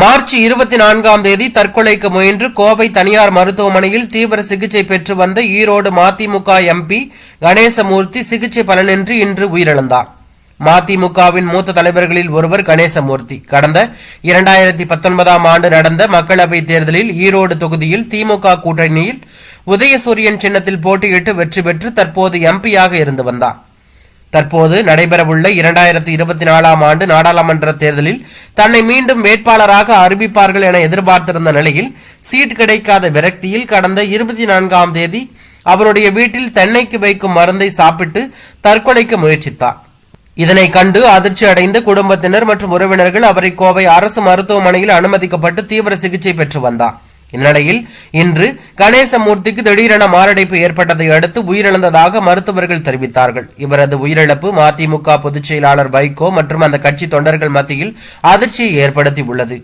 March இருபத்தி நான்காம் தேதி தற்கொலைக்கு முயன்று கோவை தனியார் மருத்துவமனையில் தீவிர சிகிச்சை பெற்று வந்த ஈரோடு மதிமுக எம்பி கணேசமூர்த்தி சிகிச்சை பலனின்றி இன்று உயிரிழந்தார். மதிமுகவின் மூத்த தலைவர்களில் ஒருவர் கணேசமூர்த்தி. கடந்த இரண்டாயிரத்தி பத்தொன்பதாம் ஆண்டு நடந்த மக்களவைத் தேர்தலில் ஈரோடு தொகுதியில் திமுக கூட்டணியில் உதயசூரியன் சின்னத்தில் போட்டியிட்டு வெற்றி பெற்று தற்போது எம்பியாக இருந்து வந்தார். தற்போது நடைபெறவுள்ள இரண்டாயிரத்தி இருபத்தி நாலாம் ஆண்டு நாடாளுமன்ற தேர்தலில் தன்னை மீண்டும் வேட்பாளராக அறிவிப்பார்கள் என எதிர்பார்த்திருந்த நிலையில் சீட் கிடைக்காத விரக்தியில் கடந்த இருபத்தி நான்காம் தேதி அவருடைய வீட்டில் தென்னைக்கு வைக்கும் மருந்தை சாப்பிட்டு தற்கொலைக்கு முயற்சித்தார். இதனை கண்டு அதிர்ச்சி அடைந்த குடும்பத்தினர் மற்றும் உறவினர்கள் அவரை கோவை அரசு மருத்துவமனையில் அனுமதிக்கப்பட்டு தீவிர சிகிச்சை பெற்று வந்தார். இந்நிலையில் இன்று கணேசமூர்த்திக்கு திடீரென மாரடைப்பு ஏற்பட்டதை அடுத்து உயிரிழந்ததாக மருத்துவர்கள் தெரிவித்தார்கள். இவரது உயிரிழப்பு மதிமுக பொதுச் செயலாளர் வைகோ மற்றும் அந்த கட்சி தொண்டர்கள் மத்தியில் அதிர்ச்சியை ஏற்படுத்தி உள்ளது